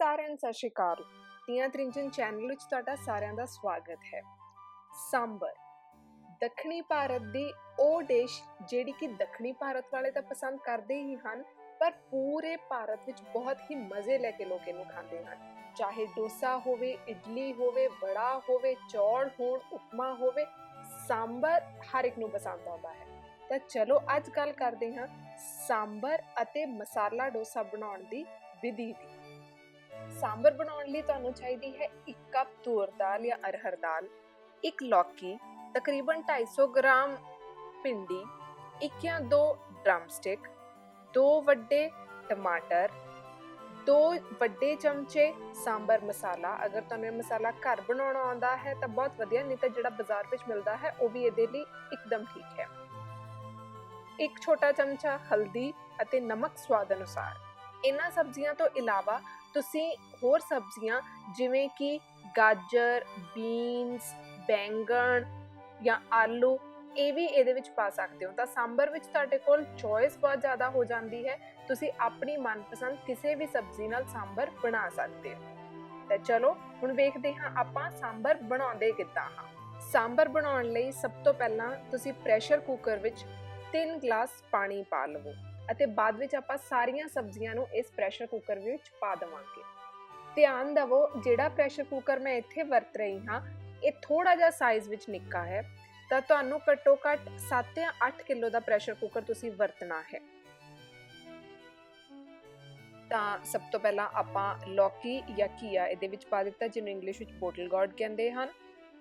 ਸਾਰਿਆਂ ਨੂੰ ਸਤਿ ਸ਼੍ਰੀ ਅਕਾਲ। ਤੀਆਂ ਤ੍ਰਿੰਜਨ ਚੈਨਲ ਵਿੱਚ ਤੁਹਾਡਾ ਸਾਰਿਆਂ ਦਾ ਸਵਾਗਤ ਹੈ। ਸਾਂਬਰ। ਦੱਖਣੀ ਭਾਰਤ ਦੀ ਉਹ ਡਿਸ਼ ਜਿਹੜੀ ਕਿ ਦੱਖਣੀ ਭਾਰਤ ਵਾਲੇ ਤਾਂ ਪਸੰਦ ਕਰਦੇ ਹੀ ਹਨ, ਪਰ ਪੂਰੇ ਭਾਰਤ ਵਿੱਚ ਬਹੁਤ ਹੀ ਮਜ਼ੇ ਲੈ ਕੇ ਲੋਕ ਇਹਨੂੰ ਖਾਂਦੇ ਹਨ। ਚਾਹੇ ਡੋਸਾ ਹੋਵੇ, ਇਡਲੀ ਹੋਵੇ, ਵੜਾ ਹੋਵੇ, ਚੌਲ ਹੋਣ, ਉਪਮਾ ਹੋਵੇ, ਸਾਂਬਰ ਹਰ ਇੱਕ ਨੂੰ ਪਸੰਦ ਆਉਂਦਾ ਹੈ। ਤਾਂ ਚਲੋ ਅੱਜ ਗੱਲ ਕਰਦੇ ਹਾਂ ਸਾਂਬਰ ਅਤੇ ਮਸਾਲਾ ਡੋਸਾ ਬਣਾਉਣ ਦੀ ਵਿਧੀ ਦੀ। ਸਾਂਬਰ ਬਣਾਉਣ ਲਈ ਤੁਹਾਨੂੰ ਚਾਹੀਦੀ ਹੈ 1 ਕੱਪ ਤੂਰ ਦਾਲ ਜਾਂ ਅਰਹਰ ਦਾਲ, ਇੱਕ ਲੌਕੀ, ਤਕਰੀਬਨ 250 ਗ੍ਰਾਮ ਭਿੰਡੀ, ਇੱਕ ਜਾਂ ਦੋ ਡਰਮ ਸਟਿਕ ਵੱਡੇ ਟਮਾਟਰ, ਦੋ ਵੱਡੇ ਚਮਚੇ ਸਾਂਬਰ ਮਸਾਲਾ। ਅਗਰ ਤੁਹਾਨੂੰ ਇਹ ਮਸਾਲਾ ਘਰ ਬਣਾਉਣਾ ਆਉਂਦਾ ਹੈ ਤਾਂ ਬਹੁਤ ਵਧੀਆ, ਨਹੀਂ ਤਾਂ ਜਿਹੜਾ ਬਾਜ਼ਾਰ ਵਿੱਚ ਮਿਲਦਾ ਹੈ, ਉਹ ਵੀ ਇਹਦੇ ਲਈ ਇੱਕਦਮ ਠੀਕ ਹੈ। ਇੱਕ ਛੋਟਾ ਚਮਚਾ ਹਲਦੀ ਅਤੇ ਨਮਕ ਸਵਾਦ ਅਨੁਸਾਰ। ਇਹਨਾਂ ਸਬਜ਼ੀਆਂ ਤੋਂ ਇਲਾਵਾ ਤੁਸੀਂ ਹੋਰ ਸਬਜ਼ੀਆਂ ਜਿਵੇਂ ਕਿ ਗਾਜਰ ਬੀਨਸ ਬੈਂਗਣ ਜਾਂ ਆਲੂ, ਇਹ ਵੀ ਇਹਦੇ ਵਿੱਚ ਪਾ ਸਕਦੇ ਹੋ। ਤਾਂ ਸਾਂਬਰ ਵਿੱਚ ਤੁਹਾਡੇ ਕੋਲ ਚੋਇਸ ਬਹੁਤ ਜ਼ਿਆਦਾ ਹੋ ਜਾਂਦੀ ਹੈ। ਤੁਸੀਂ ਆਪਣੀ ਮਨਪਸੰਦ ਕਿਸੇ ਵੀ ਸਬਜ਼ੀ ਨਾਲ ਸਾਂਬਰ ਬਣਾ ਸਕਦੇ ਹੋ। ਤਾਂ ਚਲੋ, ਹੁਣ ਵੇਖਦੇ ਹਾਂ ਆਪਾਂ ਸਾਂਬਰ ਬਣਾਉਂਦੇ ਕਿੱਦਾਂ ਹਾਂ। ਸਾਂਬਰ ਬਣਾਉਣ ਲਈ ਸਭ ਤੋਂ ਪਹਿਲਾਂ ਤੁਸੀਂ ਪ੍ਰੈਸ਼ਰ ਕੁੱਕਰ ਵਿੱਚ 3 ਗਲਾਸ ਪਾਣੀ ਪਾ ਲਵੋ। ਅਤੇ ਬਾਅਦ ਵਿੱਚ ਆਪਾਂ ਸਾਰੀਆਂ ਸਬਜ਼ੀਆਂ ਨੂੰ ਇਸ ਪ੍ਰੈਸ਼ਰ ਕੁੱਕਰ ਵਿੱਚ ਪਾ ਦੇਵਾਂਗੇ। ਧਿਆਨ ਦਿਵੋ, ਜਿਹੜਾ ਪ੍ਰੈਸ਼ਰ ਕੁੱਕਰ ਮੈਂ ਇੱਥੇ ਵਰਤ ਰਹੀ ਹਾਂ, ਇਹ ਥੋੜਾ ਜਿਹਾ ਸਾਈਜ਼ ਵਿੱਚ ਨਿੱਕਾ ਹੈ, ਤਾਂ ਤੁਹਾਨੂੰ ਘੱਟੋ ਘੱਟ 7 ਜਾਂ 8 ਕਿਲੋ ਦਾ ਪ੍ਰੈਸ਼ਰ ਕੁੱਕਰ ਤੁਸੀਂ ਵਰਤਣਾ ਹੈ। ਤਾਂ ਸਭ ਤੋਂ ਪਹਿਲਾਂ ਆਪਾਂ ਲੌਕੀ ਜਾਂ ਕੀਆ ਇਹਦੇ ਵਿੱਚ ਪਾ ਦਿੱਤਾ, ਜਿਹਨੂੰ ਇੰਗਲਿਸ਼ ਵਿੱਚ ਬੋਟਲ ਗੋਰਡ ਕਹਿੰਦੇ ਹਨ।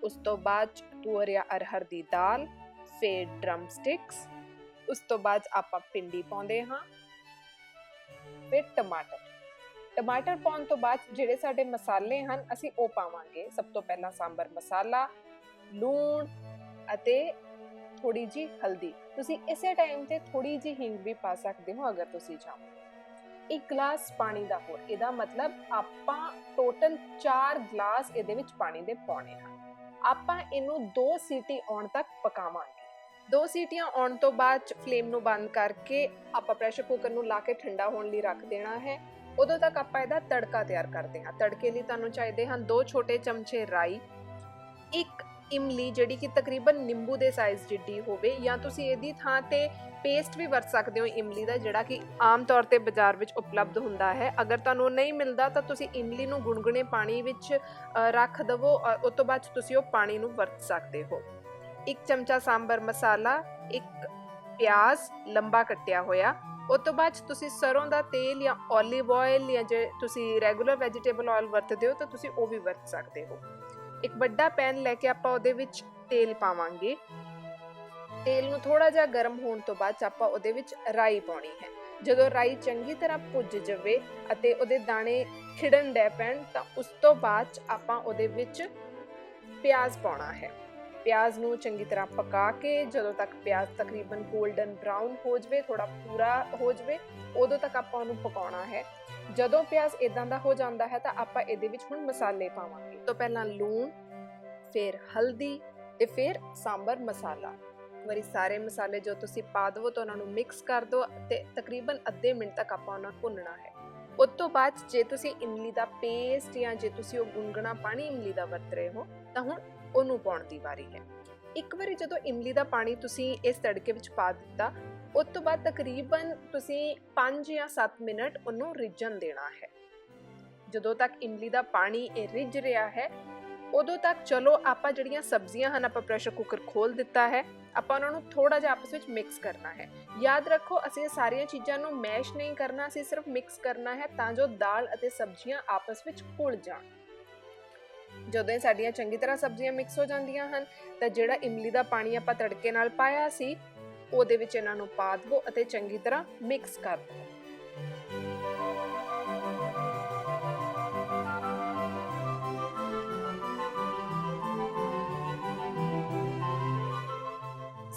ਉਸ ਤੋਂ ਬਾਅਦ ਤੂਰ ਜਾਂ ਅਰਹਰ ਦੀ ਦਾਲ, ਫਿਰ ਡਰਮ ਸਟਿਕਸ ਉਸ ਤੋਂ ਬਾਅਦ ਆਪਾਂ ਪਿੰਡੀ ਪਾਉਂਦੇ ਹਾਂ। ਫਿਰ ਟਮਾਟਰ। ਟਮਾਟਰ ਪਾਉਣ ਤੋਂ ਬਾਅਦ ਜਿਹੜੇ ਸਾਡੇ ਮਸਾਲੇ ਹਨ ਅਸੀਂ ਉਹ ਪਾਵਾਂਗੇ। ਸਭ ਤੋਂ ਪਹਿਲਾਂ ਸਾਂਬਰ ਮਸਾਲਾ ਲੂਣ ਅਤੇ ਥੋੜੀ ਜੀ ਹਲਦੀ। ਤੁਸੀਂ ਇਸੇ ਟਾਈਮ ਤੇ ਥੋੜੀ ਜੀ ਹਿੰਗ ਵੀ ਪਾ ਸਕਦੇ ਹੋ ਅਗਰ ਤੁਸੀਂ ਚਾਹੋ। ਇੱਕ ਗਲਾਸ ਪਾਣੀ ਦਾ ਹੋਰ। ਇਹਦਾ ਮਤਲਬ ਆਪਾਂ ਟੋਟਲ 4 ਗਲਾਸ ਇਹਦੇ ਵਿੱਚ ਪਾਣੀ ਦੇ ਪਾਉਣੇ ਹਨ। ਆਪਾਂ ਇਹਨੂੰ 2 ਸੀਟੀ ਆਉਣ ਤੱਕ ਪਕਾਵਾਂਗੇ। ਦੋ ਸੀਟੀਆਂ ਆਉਣ ਤੋਂ ਬਾਅਦ ਫਲੇਮ ਨੂੰ ਬੰਦ ਕਰਕੇ ਆਪਾਂ ਪ੍ਰੈਸ਼ਰ ਕੁੱਕਰ ਨੂੰ ਲਾ ਕੇ ਠੰਡਾ ਹੋਣ ਲਈ ਰੱਖ ਦੇਣਾ ਹੈ। ਉਦੋਂ ਤੱਕ ਆਪਾਂ ਇਹਦਾ ਤੜਕਾ ਤਿਆਰ ਕਰਦੇ ਹਾਂ। ਤੜਕੇ ਲਈ ਤੁਹਾਨੂੰ ਚਾਹੀਦੇ ਹਨ ਦੋ ਛੋਟੇ ਚਮਚੇ ਰਾਈ, ਇੱਕ ਇਮਲੀ ਜਿਹੜੀ ਕਿ ਤਕਰੀਬਨ ਨਿੰਬੂ ਦੇ ਸਾਈਜ਼ ਜਿੱਡੀ ਹੋਵੇ ਜਾਂ ਤੁਸੀਂ ਇਹਦੀ ਥਾਂ ਤੇ ਪੇਸਟ ਵੀ ਵਰਤ ਸਕਦੇ ਹੋ ਇਮਲੀ ਦਾ, ਜਿਹੜਾ ਕਿ ਆਮ ਤੌਰ ਤੇ ਬਾਜ਼ਾਰ ਵਿੱਚ ਉਪਲਬਧ ਹੁੰਦਾ ਹੈ। ਅਗਰ ਤੁਹਾਨੂੰ ਨਹੀਂ ਮਿਲਦਾ ਤਾਂ ਤੁਸੀਂ ਇਮਲੀ ਨੂੰ ਗੁਣਗੁਣੇ ਪਾਣੀ ਵਿੱਚ ਰੱਖ ਦਵੋ ਉਸ ਤੋਂ ਬਾਅਦ ਤੁਸੀਂ ਉਹ ਪਾਣੀ ਨੂੰ ਵਰਤ ਸਕਦੇ ਹੋ। ਇੱਕ ਚਮਚਾ ਸਾਂਬਰ ਮਸਾਲਾ, ਇੱਕ ਪਿਆਜ਼ ਲੰਬਾ ਕੱਟਿਆ ਹੋਇਆ। ਉਸ ਤੋਂ ਬਾਅਦ ਤੁਸੀਂ ਸਰੋਂ ਦਾ ਤੇਲ ਜਾਂ 올ਿਵ ਆਇਲ ਜਾਂ ਜੇ ਤੁਸੀਂ ਰੈਗੂਲਰ ਵੈਜੀਟੇਬਲ ਆਇਲ ਵਰਤਦੇ ਹੋ ਤਾਂ ਤੁਸੀਂ ਉਹ ਵੀ ਵਰਤ ਸਕਦੇ ਹੋ। ਇੱਕ ਵੱਡਾ ਪੈਨ ਲੈ ਕੇ ਆਪਾਂ ਉਹਦੇ ਵਿੱਚ ਤੇਲ ਪਾਵਾਂਗੇ। ਤੇਲ ਨੂੰ ਥੋੜਾ ਜਿਹਾ ਗਰਮ ਹੋਣ ਤੋਂ ਬਾਅਦ ਆਪਾਂ ਉਹਦੇ ਵਿੱਚ ਰਾਈ ਪਾਉਣੀ ਹੈ। ਜਦੋਂ ਰਾਈ ਚੰਗੀ ਤਰ੍ਹਾਂ ਭੁੱਜ ਜਾਵੇ ਅਤੇ ਉਹਦੇ ਦਾਣੇ ਖਿੜਨ ਡੈ ਪੈਣ ਤਾਂ ਉਸ ਤੋਂ ਬਾਅਦ ਆਪਾਂ ਉਹਦੇ ਵਿੱਚ ਪਿਆਜ਼ ਪਾਉਣਾ ਹੈ। ਪਿਆਜ਼ ਨੂੰ ਚੰਗੀ ਤਰ੍ਹਾਂ ਪਕਾ ਕੇ ਜਦੋਂ ਤੱਕ ਪਿਆਜ਼ ਤਕਰੀਬਨ 골ਡਨ ਬ੍ਰਾਊਨ ਹੋ ਜਵੇ ਥੋੜਾ ਪੂਰਾ ਹੋ ਜਵੇ, ਉਦੋਂ ਤੱਕ ਆਪਾਂ ਉਹਨੂੰ ਪਕਾਉਣਾ ਹੈ। ਜਦੋਂ ਪਿਆਜ਼ ਇਦਾਂ ਦਾ ਹੋ ਜਾਂਦਾ ਹੈ ਤਾਂ ਆਪਾਂ ਇਹਦੇ ਵਿੱਚ ਹੁਣ ਮਸਾਲੇ ਪਾਵਾਂਗੇ। ਤੋਂ ਪਹਿਲਾਂ ਲੂਣ, ਫਿਰ ਹਲਦੀ ਤੇ ਫਿਰ ਸਾਂਬਰ ਮਸਾਲਾ। ਵਾਰੀ ਸਾਰੇ ਮਸਾਲੇ ਜੋ ਤੁਸੀਂ ਪਾ ਦਵੋ ਤਾਂ ਉਹਨਾਂ ਨੂੰ ਮਿਕਸ ਕਰ ਦਿਓ ਤੇ ਤਕਰੀਬਨ ਅੱਧੇ ਮਿੰਟ ਤੱਕ ਆਪਾਂ ਉਹਨਾਂ ਨੂੰ ਭੁੰਨਣਾ ਹੈ। ਉਸ ਤੋਂ ਬਾਅਦ ਜੇ ਤੁਸੀਂ ਇਮਲੀ ਦਾ ਪੇਸਟ ਜਾਂ ਜੇ ਤੁਸੀਂ ਉਹ ਗੁੰਗਣਾ ਪਾਣੀ ਇਮਲੀ ਦਾ ਵਰਤ ਰਹੇ ਹੋ, ਤਾਂ ਹੁਣ ਉਹਨੂੰ ਪਾਉਣ ਦੀ ਵਾਰੀ ਹੈ। ਇੱਕ ਵਾਰੀ ਜਦੋਂ ਇਮਲੀ ਦਾ ਪਾਣੀ ਤੁਸੀਂ ਇਸ ਤੜਕੇ ਵਿੱਚ ਪਾ ਦਿੱਤਾ, ਉਸ ਤੋਂ ਬਾਅਦ ਤਕਰੀਬਨ ਤੁਸੀਂ 5 ਜਾਂ 7 ਮਿੰਟ ਉਹਨੂੰ ਰਿੱਝਣ ਦੇਣਾ ਹੈ। ਜਦੋਂ ਤੱਕ ਇਮਲੀ ਦਾ ਪਾਣੀ ਇਹ ਰਿੱਝ ਰਿਹਾ ਹੈ, ਉਦੋਂ ਤੱਕ ਚਲੋ ਆਪਾਂ ਜਿਹੜੀਆਂ ਸਬਜ਼ੀਆਂ ਹਨ ਆਪਾਂ ਪ੍ਰੈਸ਼ਰ ਕੁੱਕਰ ਖੋਲ ਦਿੱਤਾ ਹੈ, ਆਪਾਂ ਉਹਨਾਂ ਨੂੰ ਥੋੜਾ ਜਿਹਾ ਆਪਸ ਵਿੱਚ ਮਿਕਸ ਕਰਨਾ ਹੈ। ਯਾਦ ਰੱਖੋ ਅਸੀਂ ਇਹ ਸਾਰੀਆਂ ਚੀਜ਼ਾਂ ਨੂੰ ਮੈਸ਼ ਨਹੀਂ ਕਰਨਾ, ਅਸੀਂ ਸਿਰਫ ਮਿਕਸ ਕਰਨਾ ਹੈ ਤਾਂ ਜੋ ਦਾਲ ਅਤੇ ਸਬਜ਼ੀਆਂ ਆਪਸ ਵਿੱਚ ਘੁਲ ਜਾਣ। ਜਦੋਂ ਇਹ ਸਾਡੀਆਂ ਚੰਗੀ ਤਰ੍ਹਾਂ ਸਬਜ਼ੀਆਂ ਮਿਕਸ ਹੋ ਜਾਂਦੀਆਂ ਹਨ, ਤਾਂ ਜਿਹੜਾ ਇਮਲੀ ਦਾ ਪਾਣੀ ਆਪਾਂ ਤੜਕੇ ਨਾਲ ਪਾਇਆ ਸੀ, ਉਹਦੇ ਵਿੱਚ ਇਹਨਾਂ ਨੂੰ ਪਾ ਦਿਓ ਅਤੇ ਚੰਗੀ ਤਰ੍ਹਾਂ ਮਿਕਸ ਕਰ ਦਿਓ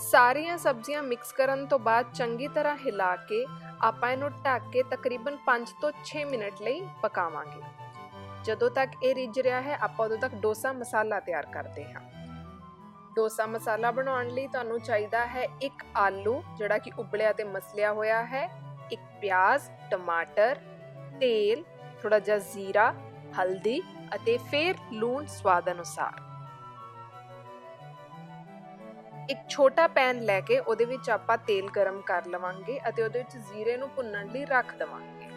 ਸਾਰੀਆਂ ਸਬਜ਼ੀਆਂ ਮਿਕਸ ਕਰਨ ਤੋਂ ਬਾਅਦ ਚੰਗੀ ਤਰ੍ਹਾਂ ਹਿਲਾ ਕੇ ਆਪਾਂ ਇਹਨੂੰ ਢੱਕ ਕੇ ਤਕਰੀਬਨ 5 ਤੋਂ 6 ਮਿੰਟ ਲਈ ਪਕਾਵਾਂਗੇ। ਜਦੋਂ ਤੱਕ ਇਹ ਰਿੱਝ ਰਿਹਾ ਹੈ, ਆਪਾਂ ਉਦੋਂ ਤੱਕ ਡੋਸਾ ਮਸਾਲਾ ਤਿਆਰ ਕਰਦੇ ਹਾਂ। ਡੋਸਾ ਮਸਾਲਾ ਬਣਾਉਣ ਲਈ ਤੁਹਾਨੂੰ ਚਾਹੀਦਾ ਹੈ ਇੱਕ ਆਲੂ, ਜਿਹੜਾ ਕਿ ਉਬਲਿਆ ਤੇ ਮਸਲਿਆ ਹੋਇਆ ਹੈ, ਇੱਕ ਪਿਆਜ਼, ਟਮਾਟਰ, ਤੇਲ ਥੋੜਾ ਜਿਹਾ ਜ਼ੀਰਾ, ਹਲਦੀ ਅਤੇ ਫਿਰ ਲੂਣ ਸਵਾਦ ਅਨੁਸਾਰ। ਇੱਕ ਛੋਟਾ ਪੈਨ ਲੈ ਕੇ ਉਹਦੇ ਵਿੱਚ ਆਪਾਂ ਤੇਲ ਗਰਮ ਕਰ ਲਵਾਂਗੇ ਅਤੇ ਉਹਦੇ ਵਿੱਚ ਜ਼ੀਰੇ ਨੂੰ ਭੁੰਨਣ ਲਈ ਰੱਖ ਦਵਾਂਗੇ।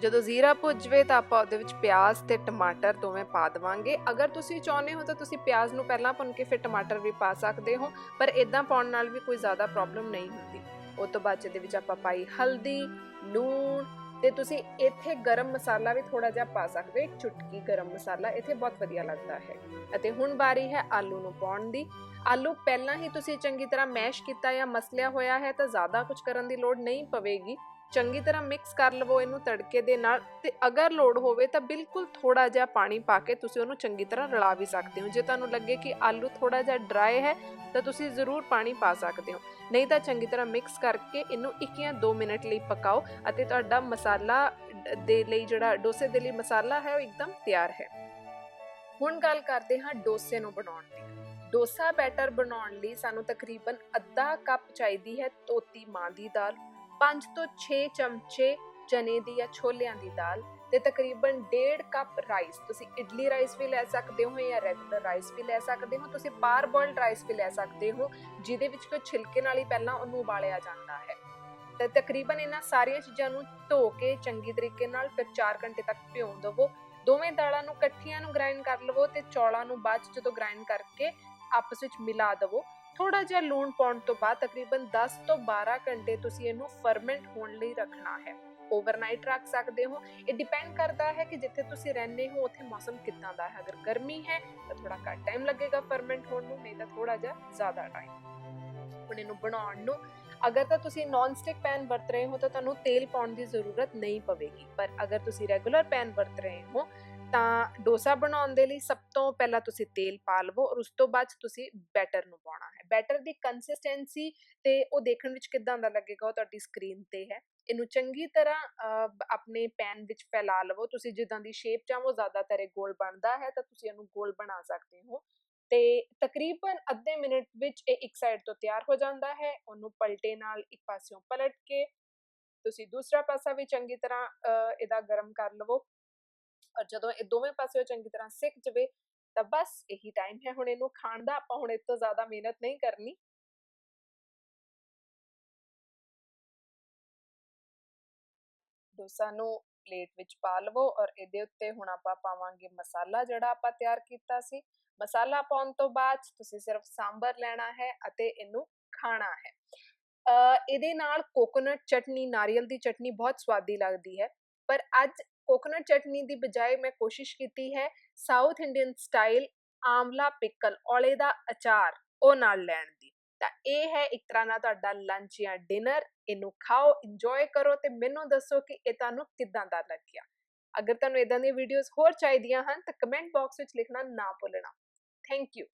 ਜਦੋਂ ਜ਼ੀਰਾ ਭੁੱਜ ਜਵੇ ਤਾਂ ਆਪਾਂ ਉਹਦੇ ਵਿੱਚ ਪਿਆਜ਼ ਤੇ ਟਮਾਟਰ ਦੋਵੇਂ ਪਾ ਦਵਾਂਗੇ। ਅਗਰ ਤੁਸੀਂ ਚਾਹੁੰਦੇ ਹੋ ਤਾਂ ਤੁਸੀਂ ਪਿਆਜ਼ ਨੂੰ ਪਹਿਲਾਂ ਭੁੰਨ ਕੇ ਫਿਰ ਟਮਾਟਰ ਵੀ ਪਾ ਸਕਦੇ ਹੋ, ਪਰ ਇਦਾਂ ਪਾਉਣ ਨਾਲ ਵੀ ਕੋਈ ਜ਼ਿਆਦਾ ਪ੍ਰੋਬਲਮ ਨਹੀਂ ਹੁੰਦੀ। ਉਸ ਤੋਂ ਬਾਅਦ ਇਹਦੇ ਵਿੱਚ ਆਪਾਂ ਪਾਈ ਹਲਦੀ, ਲੂਣ ਤੇ ਤੁਸੀਂ ਇੱਥੇ ਗਰਮ ਮਸਾਲਾ ਵੀ ਥੋੜਾ ਜਿਹਾ ਪਾ ਸਕਦੇ ਹੋ। ਇੱਕ ਚੁਟਕੀ ਗਰਮ ਮਸਾਲਾ, ਇੱਥੇ ਬਹੁਤ ਵਧੀਆ ਲੱਗਦਾ ਹੈ। ਅਤੇ ਹੁਣ ਵਾਰੀ ਹੈ ਆਲੂ ਨੂੰ ਪਾਉਣ ਦੀ। ਆਲੂ ਪਹਿਲਾਂ ਹੀ ਤੁਸੀਂ ਚੰਗੀ ਤਰ੍ਹਾਂ ਮੈਸ਼ ਕੀਤਾ ਜਾਂ ਮਸਲਿਆ ਹੋਇਆ ਹੈ ਤਾਂ ਜ਼ਿਆਦਾ ਕੁਝ ਕਰਨ ਦੀ ਲੋੜ ਨਹੀਂ ਪਵੇਗੀ। ਚੰਗੀ ਤਰ੍ਹਾਂ ਮਿਕਸ ਕਰ ਲਵੋ ਇਹਨੂੰ ਤੜਕੇ ਦੇ ਨਾਲ ਤੇ ਅਗਰ ਲੋੜ ਹੋਵੇ ਤਾਂ ਬਿਲਕੁਲ ਥੋੜਾ ਜਿਹਾ ਪਾਣੀ ਪਾ ਕੇ ਤੁਸੀਂ ਉਹਨੂੰ ਚੰਗੀ ਤਰ੍ਹਾਂ ਰਲਾ ਵੀ ਸਕਦੇ ਹੋ। ਜੇ ਤੁਹਾਨੂੰ ਲੱਗੇ ਕਿ ਆਲੂ ਥੋੜਾ ਜਿਹਾ ਡਰਾਈ ਹੈ ਤਾਂ ਤੁਸੀਂ ਜ਼ਰੂਰ ਪਾਣੀ ਪਾ ਸਕਦੇ ਹੋ। ਨਹੀਂ ਤਾਂ ਚੰਗੀ ਤਰ੍ਹਾਂ ਮਿਕਸ ਕਰਕੇ ਇਹਨੂੰ 1 ਜਾਂ 2 ਮਿੰਟ ਲਈ ਪਕਾਓ ਅਤੇ ਤੁਹਾਡਾ ਮਸਾਲਾ ਦੇ ਲਈ ਜਿਹੜਾ ਡੋਸੇ ਦੇ ਲਈ ਮਸਾਲਾ ਹੈ ਉਹ ਇੱਕਦਮ ਤਿਆਰ ਹੈ। ਹੁਣ ਗੱਲ ਕਰਦੇ ਹਾਂ ਡੋਸੇ ਨੂੰ ਬਣਾਉਣ ਦੀ। ਡੋਸਾ ਬੈਟਰ ਬਣਾਉਣ ਲਈ ਸਾਨੂੰ ਤਕਰੀਬਨ ਅੱਧਾ ਕੱਪ ਚਾਹੀਦੀ ਹੈ ਤੋਤੀ ਮਾਂ ਦੀ ਦਾਲ 5 ਤੋਂ 6 ਚਮਚੇ ਚਨੇ ਦੀ ਜਾਂ ਛੋਲਿਆਂ ਦੀ ਦਾਲ ਤੇ ਤਕਰੀਬਨ 1.5 ਕੱਪ ਰਾਈਸ। ਤੁਸੀਂ ਇਡਲੀ ਰਾਈਸ ਵੀ ਲੈ ਸਕਦੇ ਹੋ ਜਾਂ ਰੈਗੂਲਰ ਰਾਈਸ ਵੀ ਲੈ ਸਕਦੇ ਹੋ, ਤੁਸੀਂ ਪਾਰ ਬੋਇਲਡ ਰਾਈਸ ਵੀ ਲੈ ਸਕਦੇ ਹੋ, ਜਿਹਦੇ ਵਿੱਚ ਕੋਈ ਛਿਲਕੇ ਨਾਲ ਹੀ ਪਹਿਲਾਂ ਉਹਨੂੰ ਉਬਾਲਿਆ ਜਾਂਦਾ ਹੈ। ਤੇ ਤਕਰੀਬਨ ਇਹਨਾਂ ਸਾਰੀਆਂ ਚੀਜ਼ਾਂ ਨੂੰ ਧੋ ਕੇ ਚੰਗੀ ਤਰੀਕੇ ਨਾਲ ਫਿਰ 4 ਘੰਟੇ ਤੱਕ ਭਿਓ ਦਿਵੋ। ਦੋਵੇਂ ਦਾਲਾਂ ਨੂੰ ਇਕੱਠੀਆਂ ਨੂੰ ਗ੍ਰਾਈਂਡ ਕਰ ਲਵੋ ਤੇ ਚੌਲਾਂ ਨੂੰ ਬਾਅਦ ਜਦੋਂ ਗ੍ਰਾਈਂਡ ਕਰਕੇ ਆਪਸ ਵਿੱਚ ਮਿਲਾ ਦਵੋ। ਥੋੜਾ ਜਿਹਾ ਲੂਣ ਪਾਉਣ ਤੋਂ ਬਾਅਦ ਤਕਰੀਬਨ 10 ਤੋਂ 12 ਘੰਟੇ ਤੁਸੀਂ ਇਹਨੂੰ ਫਰਮੈਂਟ ਹੋਣ ਲਈ ਰੱਖਣਾ ਹੈ। ਓਵਰਨਾਈਟ ਰੱਖ ਸਕਦੇ ਹੋ। ਇਹ ਡਿਪੈਂਡ ਕਰਦਾ ਹੈ ਕਿ ਜਿੱਥੇ ਤੁਸੀਂ ਰਹਿੰਦੇ ਹੋ, ਉੱਥੇ ਮੌਸਮ ਕਿੱਦਾਂ ਦਾ ਹੈ। ਅਗਰ ਗਰਮੀ ਹੈ, ਤਾਂ ਥੋੜਾ ਘੱਟ ਟਾਈਮ ਲੱਗੇਗਾ ਫਰਮੈਂਟ ਹੋਣ ਨੂੰ, ਨਹੀਂ ਤਾਂ ਥੋੜਾ ਜਿਹਾ ਜ਼ਿਆਦਾ ਟਾਈਮ ਹੁਣ ਇਹਨੂੰ ਬਣਾਉਣ ਨੂੰ, ਅਗਰ ਤਾਂ ਤੁਸੀਂ ਨਾਨ ਸਟਿਕ ਪੈਨ ਵਰਤ ਰਹੇ ਹੋ, ਤਾਂ ਤੁਹਾਨੂੰ ਤੇਲ ਪਾਉਣ ਦੀ ਜ਼ਰੂਰਤ ਨਹੀਂ ਪਵੇਗੀ। ਪਰ ਅਗਰ ਤੁਸੀਂ ਰੈਗੂਲਰ ਪੈਨ ਵਰਤ ਰਹੇ ਹੋ ਤਾਂ ਡੋਸਾ ਬਣਾਉਣ ਦੇ ਲਈ ਸਭ ਤੋਂ ਪਹਿਲਾਂ ਤੁਸੀਂ ਤੇਲ ਪਾ ਲਵੋ ਔਰ ਉਸ ਤੋਂ ਬਾਅਦ ਤੁਸੀਂ ਬੈਟਰ ਨੂੰ ਪਾਉਣਾ ਹੈ। ਬੈਟਰ ਦੀ ਕੰਸਿਸਟੈਂਸੀ ਤੇ ਉਹ ਦੇਖਣ ਵਿੱਚ ਕਿਦਾਂ ਦਾ ਲੱਗੇਗਾ ਉਹ ਤੁਹਾਡੀ ਸਕਰੀਨ ਤੇ ਹੈ। ਇਹਨੂੰ ਚੰਗੀ ਤਰ੍ਹਾਂ ਆਪਣੇ ਪੈਨ ਵਿੱਚ ਫੈਲਾ ਲਵੋ। ਤੁਸੀਂ ਜਿੱਦਾਂ ਦੀ ਸ਼ੇਪ ਚਾਹੋ, ਜ਼ਿਆਦਾਤਰ ਇਹ ਗੋਲ ਬਣਦਾ ਹੈ ਤਾਂ ਤੁਸੀਂ ਇਹਨੂੰ ਗੋਲ ਬਣਾ ਸਕਦੇ ਹੋ। ਤੇ ਤਕਰੀਬਨ ਅੱਧੇ ਮਿੰਟ ਵਿੱਚ ਇਹ ਇੱਕ ਸਾਈਡ ਤੋਂ ਤਿਆਰ ਹੋ ਜਾਂਦਾ ਹੈ। ਉਹਨੂੰ ਪਲਟੇ ਨਾਲ ਇੱਕ ਪਾਸਿਓਂ ਪਲਟ ਕੇ ਤੁਸੀਂ ਦੂਸਰਾ ਪਾਸਾ ਵੀ ਚੰਗੀ ਤਰ੍ਹਾਂ ਇਹਦਾ ਗਰਮ ਕਰ ਲਵੋ। ਔਰ ਜਦੋਂ ਇਹ ਦੋਵੇਂ ਪਾਸਿਓਂ ਚੰਗੀ ਤਰ੍ਹਾਂ ਸਿੱਕ ਜਵੇ, ਤਾਂ ਬਸ ਇਹੀ ਟਾਈਮ ਹੈ ਹੁਣ ਇਹਨੂੰ ਖਾਣ ਦਾ, ਆਪਾਂ ਹੁਣ ਇਸ ਤੋਂ ਜ਼ਿਆਦਾ ਮਿਹਨਤ ਨਹੀਂ ਕਰਨੀ। ਡੋਸਾ ਨੂੰ ਪਲੇਟ ਵਿੱਚ ਪਾ ਲਵੋ ਔਰ ਇਹਦੇ ਉੱਤੇ ਹੁਣ ਆਪਾਂ ਪਾਵਾਂਗੇ ਮਸਾਲਾ ਜਿਹੜਾ ਆਪਾਂ ਤਿਆਰ ਕੀਤਾ ਸੀ। ਮਸਾਲਾ ਪਾਉਣ ਤੋਂ ਬਾਅਦ ਤੁਸੀਂ ਸਿਰਫ ਸਾਂਬਰ ਲੈਣਾ ਹੈ ਅਤੇ ਇਹਨੂੰ ਖਾਣਾ ਹੈ। ਇਹਦੇ ਨਾਲ ਕੋਕੋਨਟ ਚਟਨੀ, ਨਾਰੀਅਲ ਦੀ ਚਟਨੀ ਬਹੁਤ ਸਵਾਦੀ ਲੱਗਦੀ ਹੈ। ਪਰ ਅੱਜ ਕੋਕੋਨਟ ਚਟਨੀ ਦੀ ਬਜਾਏ ਮੈਂ ਕੋਸ਼ਿਸ਼ ਕੀਤੀ ਹੈ south Indian style amla pickle ਔਲੇ ਦਾ ਅਚਾਰ ਉਹ ਨਾਲ ਲੈਣ ਦੀ ਤਾਂ ਇਹ ਹੈ ਇੱਕ ਤਰ੍ਹਾਂ ਦਾ ਤੁਹਾਡਾ ਲੰਚ ਜਾਂ ਡਿਨਰ ਇਹਨੂੰ ਖਾਓ ਇੰਜੋਏ ਕਰੋ ਤੇ ਮੈਨੂੰ ਦੱਸੋ ਕਿ ਇਹ ਤੁਹਾਨੂੰ ਕਿੱਦਾਂ ਦਾ ਲੱਗਿਆ ਅਗਰ ਤੁਹਾਨੂੰ ਇਦਾਂ ਦੀਆਂ ਵੀਡੀਓਜ਼ ਹੋਰ ਚਾਹੀਦੀਆਂ ਹਨ ਤਾਂ ਕਮੈਂਟ ਬਾਕਸ ਵਿੱਚ ਲਿਖਣਾ ਨਾ ਭੁੱਲਣਾ ਥੈਂਕ ਯੂ